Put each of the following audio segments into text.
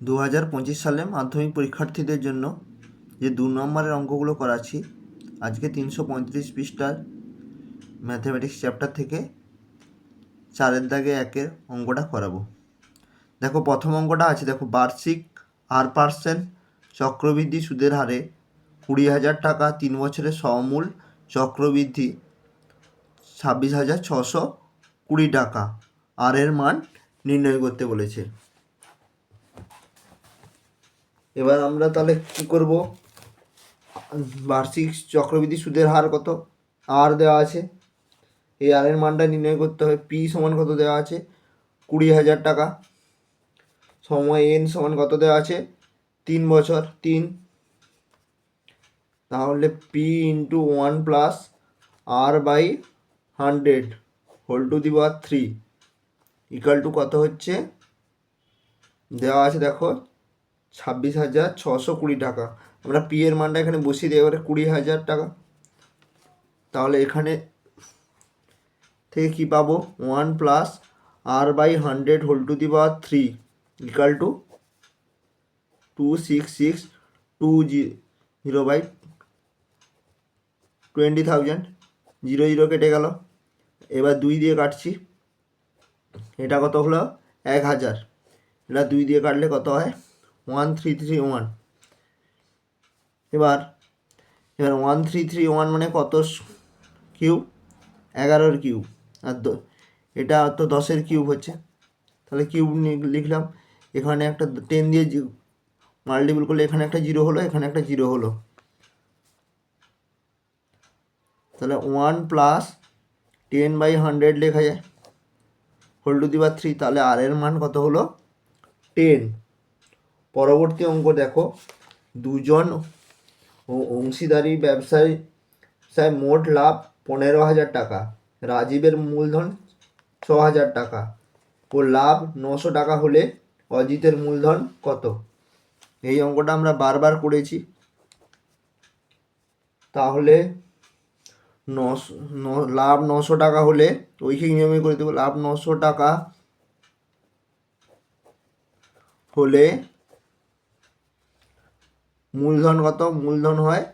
দু হাজার পঁচিশ সালে মাধ্যমিক পরীক্ষার্থীদের জন্য যে দু নম্বরের অঙ্কগুলো করাচ্ছি, আজকে তিনশো পঁয়ত্রিশ পৃষ্ঠার ম্যাথামেটিক্স চ্যাপ্টার থেকে চারের দাগে একের অঙ্কটা করাবো। দেখো, প্রথম অঙ্কটা আছে, দেখো, বার্ষিক আর পার্সেন্ট, চক্রবৃদ্ধি সুদের হারে, কুড়ি হাজার টাকা, তিন বছরের সমূল চক্রবৃদ্ধি, ছাব্বিশ হাজার ছশো কুড়ি টাকা আর এর মান নির্ণয় করতে বলেছে। এবার আমরা তাহলে কি করব? বার্ষিক চক্রবৃদ্ধি সুদের হার কত? আর দেওয়া আছে। এই আরের মানটা নির্ণয় করতে হবে। পি সমান কত দেওয়া আছে? কুড়ি হাজার টাকা। সময় এন সমান কত দেওয়া আছে? তিন বছর, তিন। তাহলে P into one plus r by hundred whole to the three equal to কত হচ্ছে? দেওয়া আছে দেখো ছাব্বিশ হাজার ছশো কুড়ি টাকা। আমরা পি এর মানটা এখানে বসিয়ে দিই, এবারে কুড়ি হাজার টাকা। তাহলে এখানে থেকে কি পাবো? One plus R by hundred whole to the power three equal to two six six two zero by twenty thousand. Zero zero কেটে গেল। এবার দুই দিয়ে কাটছি। এটা কত হলো? এক হাজার। এটা দুই দিয়ে কাটলে কত হয়? ওয়ান থ্রি থ্রি ওয়ান এবার এবার ওয়ান থ্রি থ্রি ওয়ান মানে কত কিউব? এগারোর কিউব। আর এটা তো দশের কিউব হচ্ছে। তাহলে কিউব লিখলাম, এখানে একটা টেন দিয়ে মাল্টিপল করলে এখানে একটা জিরো হলো, এখানে একটা জিরো হলো। তাহলে one plus ten by hundred লেখা যায়। Whole to the power three তাহলে আর এর মান কত হলো? টেন পরবর্তী অঙ্ক দেখো। দুজন অংশীদারি ব্যবসায়ী ব্যবসায় মোট লাভ পনেরো হাজার টাকা। রাজীবের মূলধন ছ হাজার টাকা। ও লাভ নশো টাকা হলে অজিতের মূলধন কত? এই অঙ্কটা আমরা বারবার করেছি। তাহলে নশো লাভ নশো টাকা হলে ঐখিক নিয়মে করে দেবো। লাভ নশো টাকা হলে মূলধন কত মূলধন হয়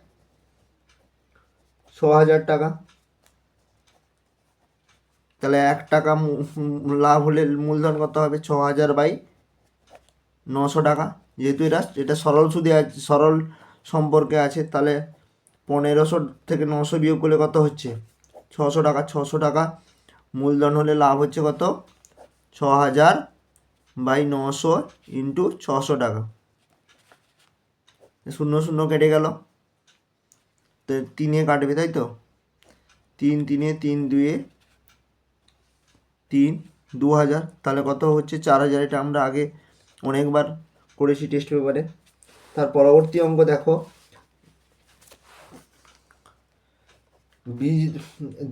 ছ হাজার টাকা। তাহলে এক টাকা লাভ হলে মূলধন কত হবে? ছ হাজার বাই নশো টাকা। যেহেতু এটা এটা সরল সুদে আছে সরল সম্পর্কে আছে, তাহলে পনেরোশো থেকে নশো বিয়োগ করলে কত হচ্ছে? ছশো টাকা। ছশো টাকা মূলধন হলে লাভ হচ্ছে কত? ছ হাজার বাই নশো ইন্টু ছশো টাকা। শূন্য শূন্য কেটে গেল। তো তিনে কাটবে, তাই তো? তিন, তিনে, তিন, দুয়ে তিন, দু হাজার। তাহলে কত হচ্ছে? চার হাজার। এটা আমরা আগে অনেকবার করেছি টেস্ট পেপারে তার পরবর্তী অঙ্ক দেখো। বীজ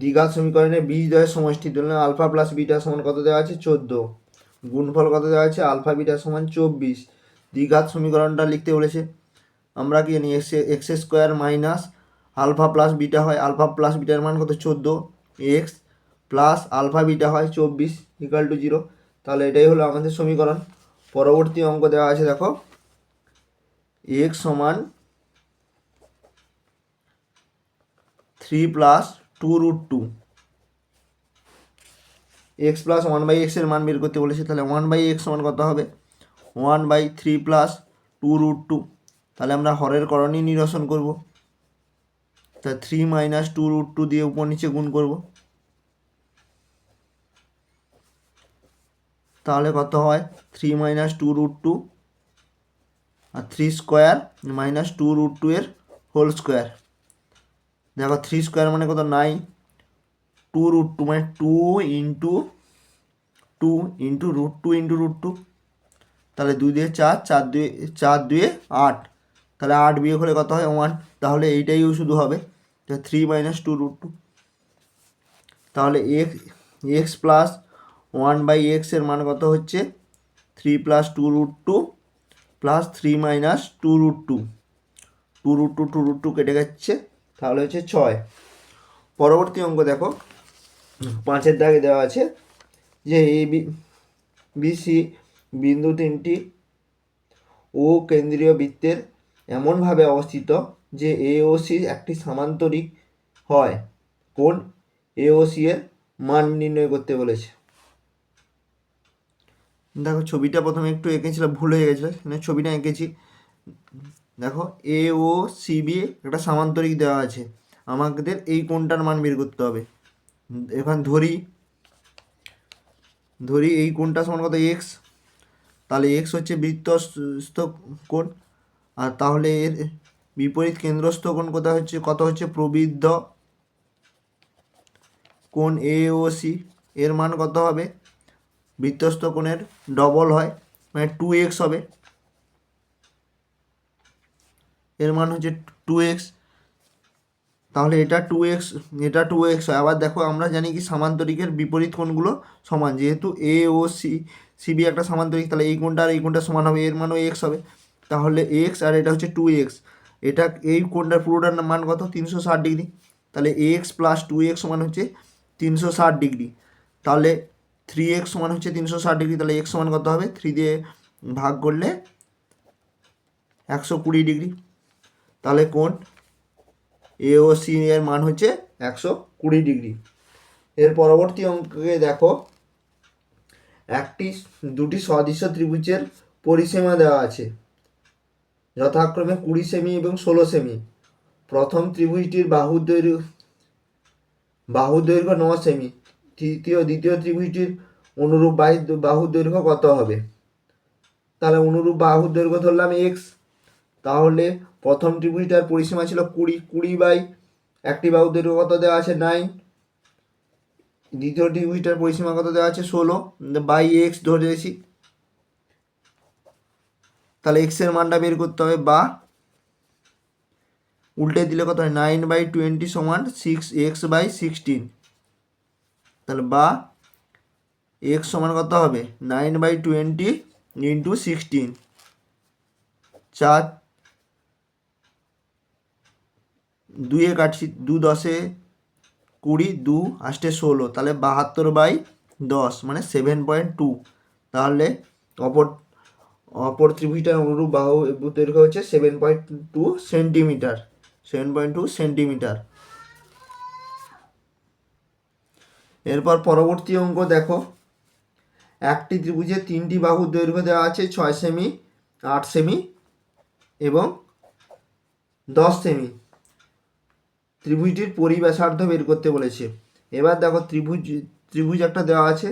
দ্বিঘাত সমীকরণে বীজ দয়ের সমষ্টি। তুলনা আলফা প্লাস বিটা সমান কত দেওয়া আছে? চোদ্দ। গুণফল কত দেওয়া আছে? আলফা বিটা সমান চব্বিশ। দ্বিঘাত সমীকরণটা লিখতে বলেছে। আমরা কি জানি x x square minus alpha plus beta হয় আলফা প্লাস বিটার মান কত? চোদ্দ। এক্স প্লাস আলফা বিটা হয় চব্বিশ ইকাল টু জিরো তাহলে এটাই হলো আমাদের সমীকরণ। পরবর্তী অঙ্ক দেওয়া আছে, দেখো। এক্স সমান three plus two root two x plus one by এক্সের মান বের করতে বলেছে, তাহলে ওয়ান বাই এক্স সমান কত হবে? One by three plus two root two তাহলে আমরা হরের করণই নিরসন করব। তা three minus two root two দিয়ে উপর নিচে গুণ করব। তাহলে কত হয়? Three minus two root two আর three square minus two root two এর হোল স্কোয়ার দেখো থ্রি স্কোয়ার মানে কত? নাই টু রুট টু মানে two into two into root two into root two তাহলে দুই দিয়ে চার চার দুয়ে চার দুয়ে আট। তাহলে আট বিয়োগ হলে কত হয়? ওয়ান তাহলে এইটাইও শুধু হবে। Three minus two root two তাহলে x x plus one by এক্সের মান কত হচ্ছে? Three plus two root two plus three minus two root two two root two two root two কেটে যাচ্ছে। তাহলে হচ্ছে ছয়। পরবর্তী অঙ্ক দেখো। পাঁচের দাগে দেওয়া আছে যে এ বিসি বিন্দু তিনটি ও কেন্দ্রীয় বৃত্তের এমনভাবে অবস্থিত যে এ ও সি একটি সামান্তরিক হয়। কোন এওসি এর মান নির্ণয় করতে বলেছে। দেখো, ছবিটা প্রথমে একটু এঁকেছিলাম, ভুল হয়ে গেছিল। এখানে ছবিটা এঁকেছি। দেখো এ ও সিবি একটা সামান্তরিক দেওয়া আছে। আমাদের এই কোনটার মান বের করতে হবে? এখান ধরি ধরি এই কোনটা সমান কত? এক্স তাহলে এক্স হচ্ছে বৃত্তস্থ কোণ। আর তাহলে এর বিপরীত কেন্দ্রস্থ কোণ কোথায় হচ্ছে? কত হচ্ছে? প্রবৃদ্ধ কোণ এ ও সি এর মান কত হবে? বৃত্তস্থ কোণের ডবল হয় মানে টু এক্স হবে। এর মান হচ্ছে টু এক্স তাহলে এটা টু এক্স এটা টু এক্স হয়। আবার দেখো, আমরা জানি কি সামান্তরিকের বিপরীত কোণগুলো সমান। যেহেতু এ ও সি সিবি একটা সামান্তরিক, তাহলে এই কোণটা আর এই কোণটা সমান হবে। এর মানও এক্স হবে। তাহলে এক্স আর এটা হচ্ছে টু এক্স এটা এই কোণটার পুরোটার মান কত? তিনশো ষাট ডিগ্রি। তাহলে এক্স প্লাস টু এক্স সমান হচ্ছে তিনশো ষাট ডিগ্রি। তাহলে থ্রি এক্স সমান হচ্ছে তিনশো ষাট ডিগ্রি। তাহলে এক্স সমান কত হবে? থ্রি দিয়ে ভাগ করলে একশো কুড়ি ডিগ্রি। তাহলে কোণ? এ ও সি এর মান হচ্ছে একশো কুড়ি ডিগ্রি। এর পরবর্তী অঙ্কে দেখো, একটি, দুটি সদৃশ্য ত্রিভুজের পরিসীমা দেওয়া আছে। যথাক্রমে কুড়ি সেমি এবং ষোলো সেমি। প্রথম ত্রিভুজটির বাহু দৈর্ঘ্য বাহু দৈর্ঘ্য ন সেমি। তৃতীয়, দ্বিতীয় ত্রিভুজটির অনুরূপ বাহু দৈর্ঘ্য কত হবে? তাহলে অনুরূপ বাহু দৈর্ঘ্য ধরলাম এক্স। তাহলে প্রথম ত্রিভুজটার পরিসীমা ছিল কুড়ি কুড়ি বাই একটি বাহু দৈর্ঘ্য কত দেওয়া আছে? নাইন। দ্বিতীয় ত্রিভুজটার পরিসীমা কত দেওয়া আছে? ষোলো। বাই এক্স ধরেছি তাহলে এক্সের মানটা বের করতে হবে বা উল্টে দিলে কত হয়? নাইন বাই টোয়েন্টি সমান সিক্স এক্স বাই সিক্সটিন তাহলে বা এক্স সমান কত হবে? Nine by twenty into sixteen চার দুয়ে কাটছি, দু দশে কুড়ি, দু আষ্টে ষোলো। তাহলে বাহাত্তর বাই দশ মানে সেভেন পয়েন্ট টু তাহলে অপর অপর ত্রিভুজটার অনুরূপ বাহু দৈর্ঘ্য হচ্ছে seven point two centimetre seven point two centimetre এরপর পরবর্তী অঙ্ক দেখো। একটি ত্রিভুজে তিনটি বাহু দৈর্ঘ্য দেওয়া আছে, ছয় সেমি আট সেমি এবং দশ সেমি ত্রিভুজটির পরিবেশার্ধ বের করতে বলেছে। এবার দেখো ত্রিভুজ ত্রিভুজ একটা দেওয়া আছে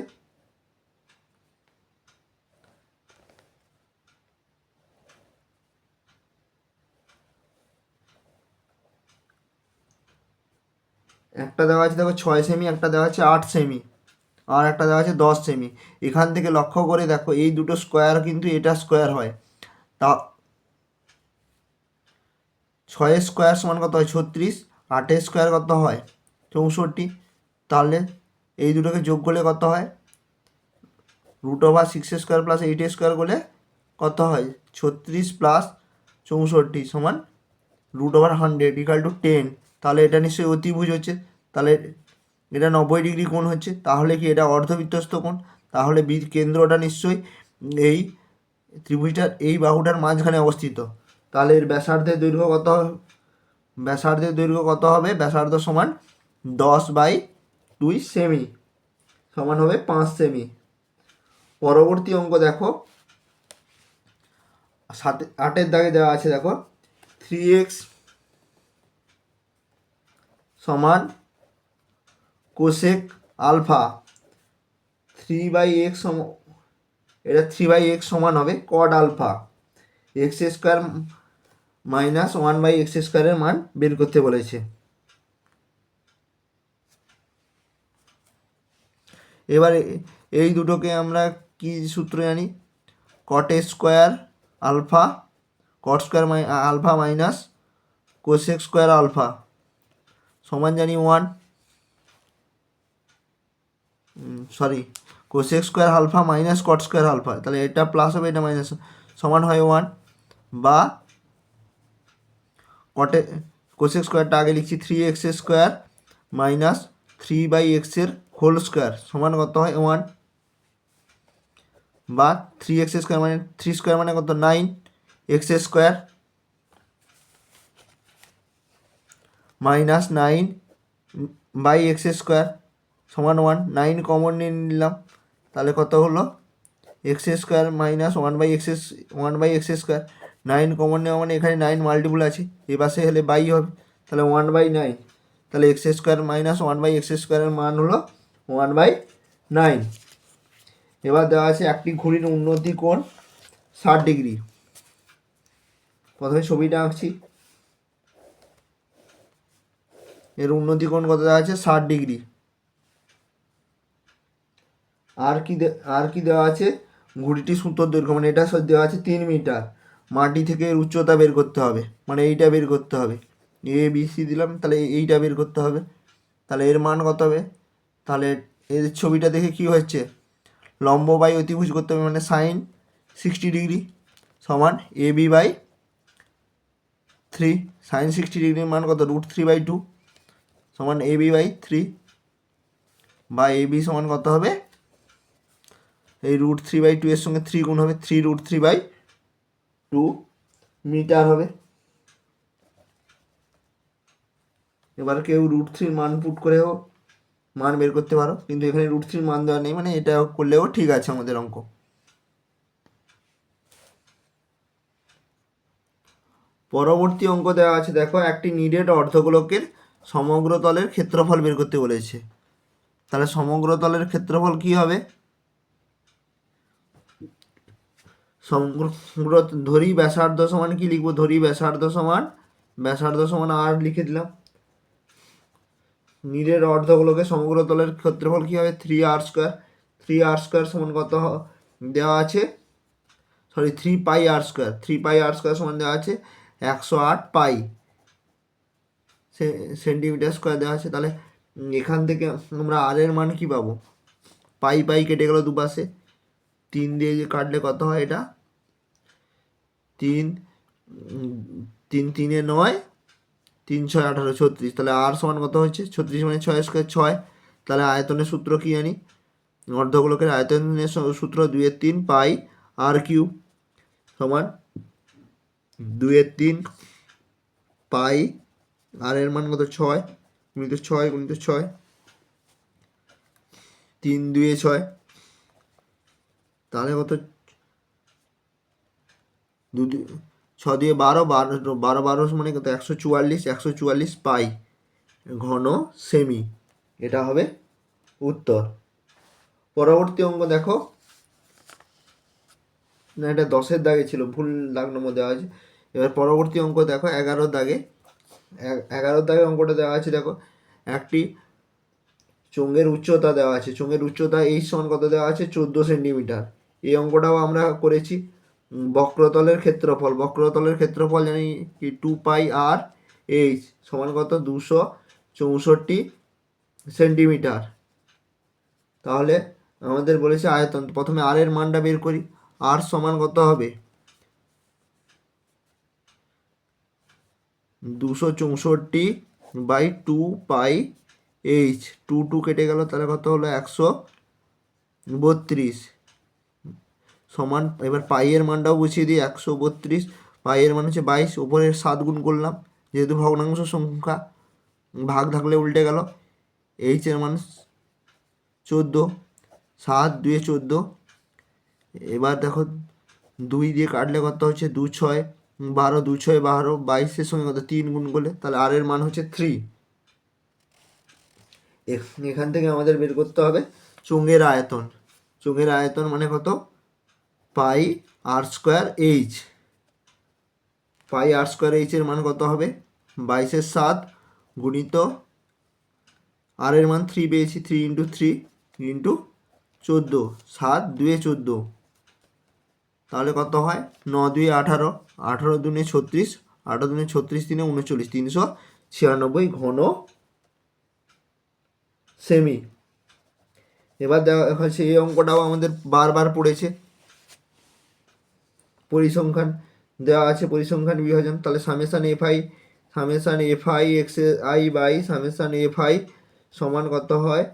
একটা দেওয়া আছে, দেখো ছয় সেমি একটা দেওয়া আছে আট সেমি আর একটা দেওয়া আছে দশ সেমি এখান থেকে লক্ষ্য করে দেখো, এই দুটো স্কোয়ার কিন্তু এটা স্কোয়ার হয়। তা ছয়ের স্কোয়ার সমান কত হয়? ছত্রিশ আটের স্কোয়ার কত হয়? চৌষট্টি। তাহলে এই দুটোকে যোগ করলে কত হয়? Root over six square plus eight square করলে কত হয়? ছত্রিশ প্লাস চৌষট্টি সমান root over hundred equal to ten তাহলে এটা নিশ্চয়ই অতিভুজ হচ্ছে। তাহলে এটা নব্বই ডিগ্রি কোণ হচ্ছে, তাহলে কি এটা অর্ধবৃত্তস্থ কোণ? তাহলে কেন্দ্রটা নিশ্চয়ই এই ত্রিভুজটার, এই বাহুটার মাঝখানে অবস্থিত। তাহলে এর ব্যাসার্ধের দৈর্ঘ্য কত ব্যাসার্ধের দৈর্ঘ্য কত হবে? ব্যাসার্ধ সমান দশ বাই দুই সেমি, সমান হবে পাঁচ সেমি। পরবর্তী অঙ্ক দেখো। সাতে, আটের দাগে দেওয়া আছে দেখো। থ্রি এক্স সমান cosec alpha three by x সম, এটা থ্রি বাই এক্স সমান হবে cot alpha. X square minus one by x স্কোয়ারের মান বের করতে বলেছে। এবারে এই দুটোকে আমরা কি সূত্র জানি? Cot square alpha cot square alpha minus cosec square alpha. সমান জানি one sorry cosec square alpha minus cot square alpha তাহলে এটা প্লাস হবে, এটা মাইনাস সমান হয় ওয়ান বা কটে কোসেক স্কোয়ারটা আগে লিখছি three x square minus three by এক্সের হোল স্কোয়ার সমান কত হয় ওয়ান বা থ্রি এক্স স্কোয়ার মানে থ্রি স্কোয়ার মানে কত? Nine x square minus nine by x square সমান ওয়ান নাইন কমন নিয়ে নিলাম। তাহলে কত হলো? X square minus one by x one by x square nine common নেওয়া মানে এখানে নাইন মাল্টিপুল আছে। এ পাশে হলে বাই হবে। তাহলে ওয়ান বাই নাইন তাহলে x square minus one by x স্কোয়ারের মান হলো ওয়ান বাই নাইন এবার দেওয়া আছে একটি ঘড়ির উন্নতি কোণ ষাট ডিগ্রি। প্রথমে ছবিটা আঁকছি। এর উন্নতি কোণ কত দেওয়া আছে? ষাট ডিগ্রি। আর কি আর কি দেওয়া আছে? ঘুড়িটি সুতোর দৈর্ঘ্য মানে এটা দেওয়া আছে তিন মিটার। মাটি থেকে উচ্চতা বের করতে হবে। মানে এইটা বের করতে হবে। এ বি সি দিলাম, তাহলে এইটা বের করতে হবে। তাহলে এর মান কত হবে? তাহলে এর ছবিটা দেখে কি হচ্ছে? লম্ব বাই অতিভুজ করতে হবে মানে সাইন সিক্সটি ডিগ্রি সমান A B by three sine sixty ডিগ্রির মান কত? রুট থ্রি বাই টু সমান এ বি বাই থ্রি বা এ বি সমান কত হবে? এই রুট থ্রি বাই টু এর সঙ্গে থ্রি গুণ হবে, three root three by two metre হবে। এবার কেউ রুট থ্রির মান পুট করেও মান বের করতে পারো, কিন্তু এখানে রুট থ্রির মান দেওয়া নেই মানে এটা করলেও ঠিক আছে আমাদের অঙ্ক। পরবর্তী অঙ্ক দেওয়া আছে, দেখো একটি নিডেড অর্ধগোলকের সমগ্র তলের ক্ষেত্রফল বের করতে বলেছে। তাহলে সমগ্র তলের ক্ষেত্রফল কি হবে? সমগ্র ধরি ব্যাসার্ধ সমান কি লিখব? ধরি ব্যাসার্ধ সমান ব্যাসার্ধ সমান আর লিখে দিলাম। নিরের অর্ধগোলকে সমগ্র তলের ক্ষেত্রফল কি হবে? Three r square three r square সমান কত দেওয়া আছে? Sorry three pi r square three pi r square সমান দেওয়া আছে। একশো আট পাই সেন্টিমিটার স্কোয়ার দেওয়া আছে, তাহলে এখান থেকে আমরা আর এর মান কি পাবো? পাই পাই কেটে গেল দুপাশে। তিন দিয়ে যে কাটলে কত হয় এটা? তিন তিন তিনে নয়, তিন ছয় আঠারো, ছত্রিশ। তাহলে আর সমান কত হচ্ছে ছত্রিশ মানে ছয় স্কোয়ার ছয়। তাহলে আয়তনের সূত্র কি জানি? অর্ধগোলকের আয়তনের সূত্র দুইয়ের তিন পাই আর কিউ সমান দুইয়ের তিন পাই আর এর মান কত? ছয়। গুণিত ছয় গুণিত ছয়। তিন দুয়ে ছয়। তাহলে কত? দু ছ দিয়ে বারো বারো বারো বারো মানে কত? একশো চুয়াল্লিশ একশো চুয়াল্লিশ পাই। ঘন সেমি এটা হবে উত্তর। পরবর্তী অঙ্ক দেখো। না, এটা দশের দাগে ছিল। ভুল দাগ নম্বর দেওয়া আছে। এবার পরবর্তী অঙ্ক দেখো। এগারোর দাগে এ- এগারোর দাগে অঙ্কটা দেওয়া আছে, দেখো। একটি চোঙের উচ্চতা দেওয়া আছে। চোঙের উচ্চতা এই সমান কত দেওয়া আছে? চোদ্দ সেন্টিমিটার। এই অঙ্কটাও আমরা করেছি। বক্রতলের ক্ষেত্রফল। বক্রতলের ক্ষেত্রফল জানি কি? টু পাই আর এইচ সমান কত? দুশো চৌষট্টি সেন্টিমিটার। তাহলে আমাদের বলেছে আয়তন। প্রথমে আর এর মানটা বের করি। আর সমান কত হবে? দুশো চৌষট্টি by two pi h. Two two কেটে গেল, তাহলে কত হলো? একশো বত্রিশ। সমান, এবার পাইয়ের মানটাও বসিয়ে দিই, একশো বত্রিশ। পাইয়ের মান হচ্ছে বাইশ ওপরের সাত গুণ করলাম, যেহেতু ভগ্নাংশ সংখ্যা ভাগ থাকলে উল্টে গেল। এইচের মান চোদ্দ, সাত দুয়ে চোদ্দ। এবার দেখো, দুই দিয়ে কাটলে কত হচ্ছে? দু ছয়। বারো দু ছয়, বারো, বাইশের সঙ্গে কত তিন গুণ করলে, তাহলে আর এর মান হচ্ছে থ্রি এখান থেকে আমাদের বের করতে হবে চুঙ্গের আয়তন। চুঙ্গের আয়তন মানে কত? Pi r square h pi r square এইচের মান কত হবে? বাইশের সাত গুণিত আর এর মান থ্রি পেয়েছি থ্রি ইন্টু থ্রি ইন্টু চোদ্দ। সাত, দুয়ে চোদ্দ। তাহলে কত হয়? ন দুই আঠারো আঠারো দুনে ছত্রিশ, আঠারো দুনে ছত্রিশ তিনে উনচল্লিশ, তিনশো ছিয়ানব্বই ঘন সেমি। এবার দেখা হচ্ছে এই অঙ্কটাও আমাদের বারবার পড়েছে। পরিসংখ্যান দেওয়া আছে, পরিসংখ্যান বিভাজন। তাহলে summation f i, summation f i, x i by, summation f i সমান কত হয়?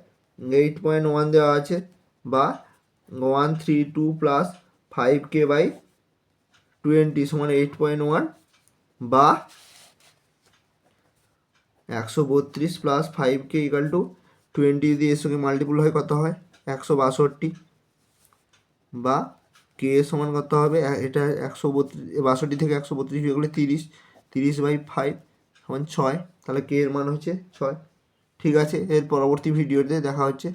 এইট পয়েন্ট ওয়ান দেওয়া আছে, বা one three two plus five k by twenty সমান এইট পয়েন্ট ওয়ান বা একশো বত্রিশ plus five k equal to twenty যদি এর সঙ্গে মাল্টিপুল হয় কত হয়? একশো বাষট্টি বা কে সমান কত হবে? এটা একশো বত্রিশ বাষট্টি থেকে একশো বত্রিশ বিয়োগ করলে তিরিশ তিরিশ বাই ফাইভ সমান ছয়, তাহলে কে এর মান হচ্ছে ছয়। ঠিক আছে, এর পরবর্তী ভিডিওতে দেখা হচ্ছে।